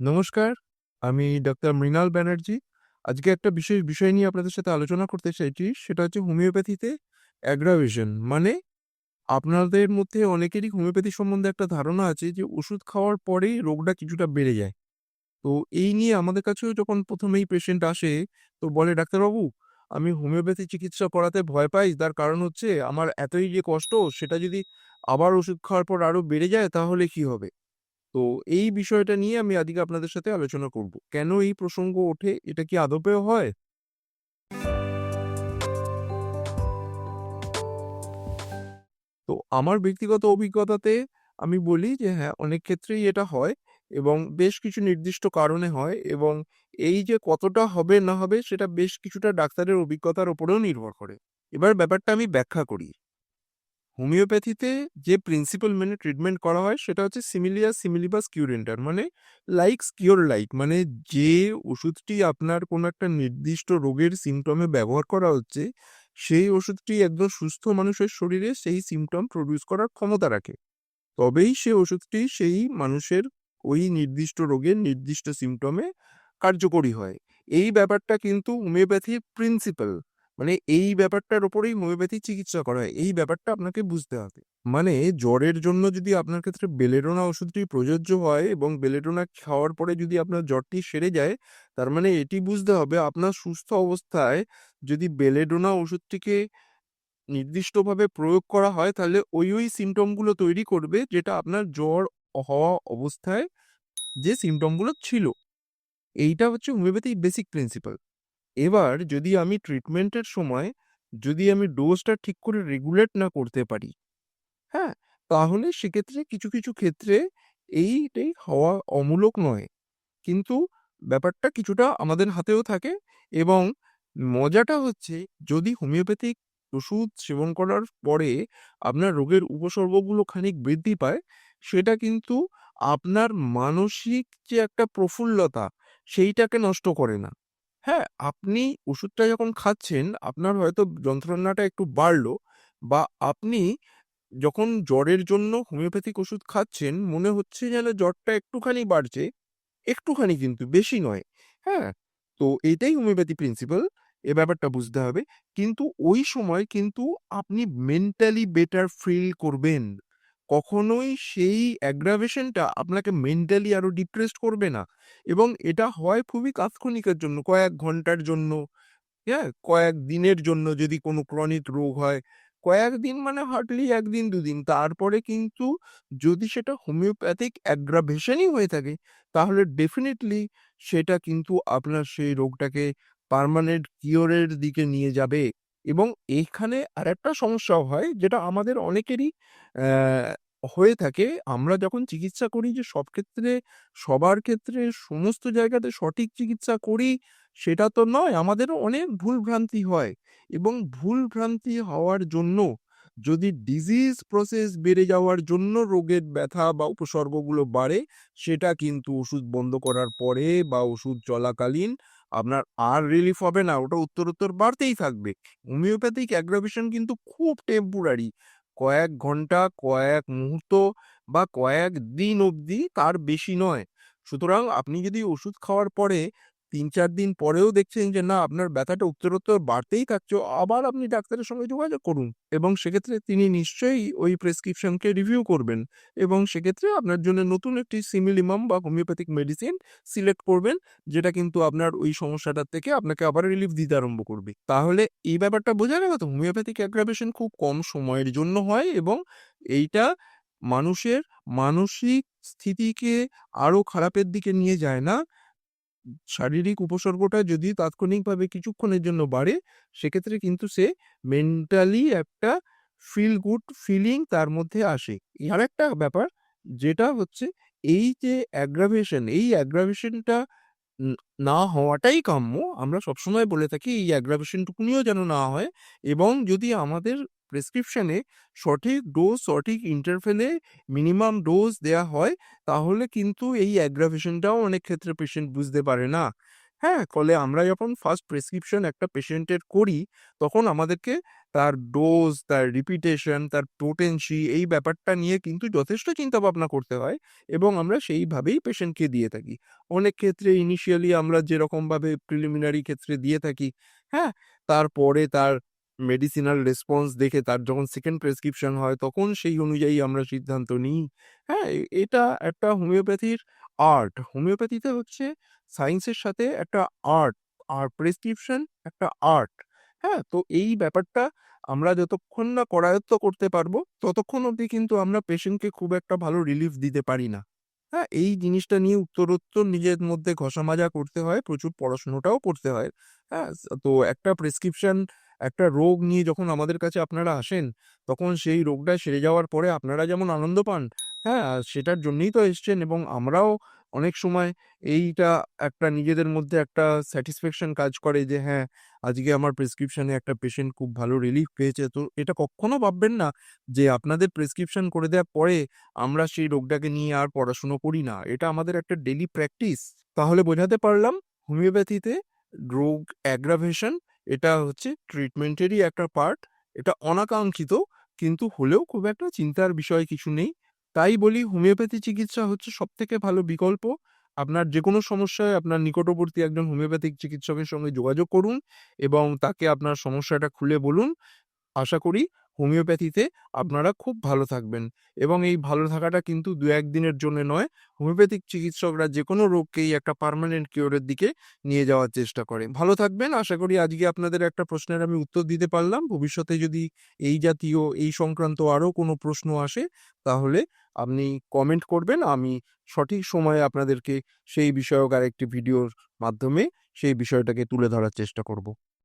নমস্কার, আমি ডক্টর মৃণাল ব্যানার্জি। আজকে একটা বিশেষ বিষয় নিয়ে আপনাদের সাথে আলোচনা করতে চাইছি। সেটা হচ্ছে হোমিওপ্যাথিতে অ্যাগ্রাভেশন। মানে আপনাদের মধ্যে অনেকেরই হোমিওপ্যাথি সম্বন্ধে একটা ধারণা আছে যে ওষুধ খাওয়ার পরেই রোগটা কিছুটা বেড়ে যায়। তো এই নিয়ে আমাদের কাছেও যখন প্রথমেই পেশেন্ট আসে তো বলে, "ডাক্তারবাবু আমি হোমিওপ্যাথি চিকিৎসা করাতে ভয় পাই। তার কারণ হচ্ছে আমার এতই যে কষ্ট সেটা যদি আবার ওষুধ খাওয়ার পর আরও বেড়ে যায় তাহলে কি হবে?" তো এই বিষয়টা নিয়ে আমি আজকে আপনাদের সাথে আলোচনা করব। কেন এই প্রসঙ্গ ওঠে? এটা কি আদপেও হয়? তো আমার ব্যক্তিগত অভিজ্ঞতাতে আমি বলি যে হ্যাঁ, অনেক ক্ষেত্রেই এটা হয় এবং বেশ কিছু নির্দিষ্ট কারণে হয় এবং এই যে কতটা হবে না হবে সেটা বেশ কিছুটা ডাক্তারের অভিজ্ঞতার উপরেও নির্ভর করে। এবার ব্যাপারটা আমি ব্যাখ্যা করি। হোমিওপ্যাথিতে যে প্রিন্সিপাল মেনে ট্রিটমেন্ট করা হয় সেটা হচ্ছে সিমিলিয়া সিমিলিবাস কিউরেন্টার মানে লাইকস কিওর লাইক মানে যে ওষুধটি আপনার কোনো একটা নির্দিষ্ট রোগের সিমটমে ব্যবহার করা হচ্ছে, সেই ওষুধটি একজন সুস্থ মানুষের শরীরে সেই সিমটম প্রডিউস করার ক্ষমতা রাখে। তবেই সে ওষুধটি সেই মানুষের ওই নির্দিষ্ট রোগের নির্দিষ্ট সিমটমে কার্যকরী হয়। এই ব্যাপারটা কিন্তু হোমিওপ্যাথির প্রিন্সিপাল মানে এই ব্যাপারটার উপরেই হোমিওপ্যাথি চিকিৎসা করা হয়। এই ব্যাপারটা আপনাকে বুঝতে হবে। মানে জ্বরের জন্য যদি আপনার ক্ষেত্রে বেলেডোনা ওষুধটি প্রযোজ্য হয় এবং বেলেডোনা খাওয়ার পরে যদি আপনার জ্বরটি সেরে যায়, তার মানে এটি বুঝতে হবে আপনার সুস্থ অবস্থায় যদি বেলেডোনা ওষুধটিকে নির্দিষ্টভাবে প্রয়োগ করা হয়, তাহলে ওই ওই সিমটমগুলো তৈরি করবে যেটা আপনার জ্বর হওয়া অবস্থায় যে সিমটমগুলো ছিল। এইটা হচ্ছে হোমিওপ্যাথির বেসিক প্রিন্সিপাল এবার যদি আমি ট্রিটমেন্টের সময় যদি আমি ডোজটা ঠিক করে রেগুলেট না করতে পারি হ্যাঁ? তাহলে সেক্ষেত্রে কিছু কিছু ক্ষেত্রে এইটাই হওয়া অমূলক নয়। কিন্তু ব্যাপারটা কিছুটা আমাদের হাতেও থাকে এবং মজাটা হচ্ছে যদি হোমিওপ্যাথিক ওষুধ সেবন করার পরে আপনার রোগের উপসর্গগুলো খানিক বৃদ্ধি পায়, সেটা কিন্তু আপনার মানসিক যে একটা প্রফুল্লতা সেইটাকে নষ্ট করে না। হ্যাঁ আপনি ওষুধটা যখন খাচ্ছেন, আপনার হয়তো যন্ত্রণাটা একটু বাড়লো বা আপনি যখন জ্বরের জন্য হোমিওপ্যাথিক ওষুধ খাচ্ছেন, মনে হচ্ছে যেন জ্বরটা একটুখানি বাড়ছে, একটুখানি কিন্তু বেশি নয়। হ্যাঁ তো এটাই হোমিওপ্যাথি প্রিন্সিপাল, এ ব্যাপারটা বুঝতে হবে। কিন্তু ওই সময় কিন্তু আপনি মেন্টালি বেটার ফিল করবেন। কখনোই সেই অ্যাগ্রাভেশনটা আপনাকে মেন্টালি আরও ডিপ্রেসড করবে না। এবং এটা হয় খুবই তাৎক্ষণিকের জন্য, কয়েক ঘণ্টার জন্য হ্যাঁ? কয়েক দিনের জন্য যদি কোনো ক্রনিক রোগ হয়। কয়েকদিন মানে হার্ডলি একদিন, দুদিন। তারপরে কিন্তু যদি সেটা হোমিওপ্যাথিক অ্যাগ্রাভেশনই হয়ে থাকে, তাহলে ডেফিনেটলি সেটা কিন্তু আপনার সেই রোগটাকে পার্মানেন্ট কিওরের দিকে নিয়ে যাবে। এবং এখানে আরেকটা সমস্যাও হয়, যেটা আমাদের অনেকেরই হয়ে থাকে। আমরা যখন চিকিৎসা করি যে, সব ক্ষেত্রে, সবার ক্ষেত্রে সমস্ত জায়গাতে সঠিক চিকিৎসা করি, সেটা তো নয়, আমাদেরও অনেক ভুল ভ্রান্তি হয়। এবং ভুল ভ্রান্তি হওয়ার জন্য, যদি ডিজিজ প্রসেস বেড়ে যাওয়ার জন্য রোগের ব্যথা বা উপসর্গগুলো বাড়ে, সেটা কিন্তু ওষুধ বন্ধ করার পরে বা ওষুধ চলাকালীন আপনার আর রিলিফ হবে না, ওটা উত্তর উত্তর বাড়তেই থাকবে। হোমিওপ্যাথিক অ্যাগ্রাভেশন কিন্তু খুব টেম্পোরারি কয়েক ঘণ্টা, কয়েক মুহূর্ত বা কয়েক দিন অবধি তার বেশি নয়। সুতরাং আপনি যদি ওষুধ খাওয়ার পরে তিন চার দিন পরেও দেখছেন যে, না, আপনার ব্যথাটা উত্তরোত্তর বাড়তেই থাকছে। আবার আপনি ডাক্তারের সঙ্গে যোগাযোগ করুন এবং সেক্ষেত্রে তিনি নিশ্চয়ই ওই প্রেসক্রিপশনকে রিভিউ করবেন এবং সেক্ষেত্রে আপনার জন্য নতুন একটি সিমিলিমাম বা হোমিওপ্যাথিক মেডিসিন সিলেক্ট করবেন, যেটা কিন্তু আপনার ওই সমস্যাটার থেকে আপনাকে আবার রিলিফ দিতে আরম্ভ করবে। তাহলে এই ব্যাপারটা বোঝা গেল তো, হোমিওপ্যাথিক অ্যাগ্রাভেশন খুব কম সময়ের জন্য হয় এবং এইটা মানুষের মানসিক স্থিতিকে আরও খারাপের দিকে নিয়ে যায় না। শারীরিক উপসর্গটা যদি তাৎক্ষণিকভাবে কিছুক্ষণের জন্য বাড়ে, সেক্ষেত্রে কিন্তু সে মেন্টালি একটা ফিল গুড ফিলিং তার মধ্যে আসে। আর একটা ব্যাপার, যেটা হচ্ছে এই যে অ্যাগ্রাভেশন এই অ্যাগ্রাভেশনটা না হওয়াটাই কাম্য। আমরা সবসময় বলে থাকি এই অ্যাগ্রাভেশনটুকুনিও যেন না হয় এবং যদি আমাদের প্রেসক্রিপশনে সঠিক ডোজ সঠিক ইন্টারভেলে মিনিমাম ডোজ দেয়া হয় তাহলে কিন্তু এই অ্যাগ্রাভেশনটাও অনেক ক্ষেত্রে পেশেন্ট বুঝতে পারে না হ্যাঁ? ফলে আমরা যখন ফার্স্ট প্রেসক্রিপশন একটা পেশেন্টের করি, তখন আমাদেরকে তার ডোজ, তার রিপিটেশন, তার পোটেনসি এই ব্যাপারটা নিয়ে কিন্তু যথেষ্ট চিন্তাভাবনা করতে হয় এবং আমরা সেইভাবেই পেশেন্টকে দিয়ে থাকি। অনেক ক্ষেত্রে ইনিশিয়ালি আমরা যেরকমভাবে প্রিলিমিনারি ক্ষেত্রে দিয়ে থাকি, হ্যাঁ? তারপরে তার মেডিসিনাল রেসপন্স দেখে তার যখন সেকেন্ড প্রেসক্রিপশন হয়, তখন সেই অনুযায়ী আমরা সিদ্ধান্ত নিই। হ্যাঁ? এটা একটা হোমিওপ্যাথির আর্ট। হোমিওপ্যাথিতে হচ্ছে সায়েন্সের সাথে একটা আর্ট। আর প্রেসক্রিপশন একটা আর্ট। হ্যাঁ? তো এই ব্যাপারটা আমরা যতক্ষণ না করায়ত্ত করতে পারব, ততক্ষণ অবধি কিন্তু আমরা পেশেন্টকে খুব একটা ভালো রিলিফ দিতে পারি না। হ্যাঁ? এই জিনিসটা নিয়ে উত্তরোত্তর নিজের মধ্যে ঘষা-মাজা করতে হয়, প্রচুর পড়াশোনাটাও করতে হয়। হ্যাঁ? তো একটা প্রেসক্রিপশন, একটা রোগ নিয়ে যখন আমাদের কাছে আপনারা আসেন, তখন সেই রোগটা সেরে যাওয়ার পরে আপনারা যেমন আনন্দ পান, হ্যাঁ? সেটার জন্যই তো এসছেন এবং আমরাও অনেক সময় এইটা একটা নিজেদের মধ্যে একটা স্যাটিসফ্যাকশন কাজ করে যে হ্যাঁ, আজকে আমার প্রেসক্রিপশনে একটা পেশেন্ট খুব ভালো রিলিফ পেয়েছে। তো এটা কক্ষনো ভাববেন না যে আপনাদের প্রেসক্রিপশন করে দেওয়ার পরে আমরা সেই রোগটাকে নিয়ে আর পড়াশুনো করি না। এটা আমাদের একটা ডেলি প্র্যাকটিস। তাহলে বোঝাতে পারলাম হোমিওপ্যাথিতে রোগ অ্যাগ্রাভেশন এটা হচ্ছে ট্রিটমেন্টেরই একটা পার্ট। এটা অনাকাঙ্ক্ষিত, কিন্তু হলেও খুব একটা চিন্তার বিষয় কিছু নেই। তাই বলি হোমিওপ্যাথি চিকিৎসা হচ্ছে সব থেকে ভালো বিকল্প। আপনার যে কোনো সমস্যায় আপনার নিকটবর্তী একজন হোমিওপ্যাথিক চিকিৎসকের সঙ্গে যোগাযোগ করুন এবং তাকে আপনার সমস্যাটা খুলে বলুন। আশা করি হোমিওপ্যাথিতে আপনারা খুব ভালো থাকবেন এবং এই ভালো থাকাটা কিন্তু ২-১ দিনের জন্যে নয়। হোমিওপ্যাথিক চিকিৎসকরা যে কোনো রোগকেই একটা পার্মানেন্ট কিওর এর দিকে নিয়ে যাওয়ার চেষ্টা করে। ভালো থাকবেন। আশা করি আজকে আপনাদের একটা প্রশ্নের আমি উত্তর দিতে পারলাম। ভবিষ্যতে যদি এই জাতীয়, এই সংক্রান্ত আরও কোনো প্রশ্ন আসে, তাহলে আপনি কমেন্ট করবেন। আমি সঠিক সময়ে আপনাদেরকে সেই বিষয়ক আরেকটি ভিডিওর মাধ্যমে সেই বিষয়টাকে তুলে ধরার চেষ্টা করব।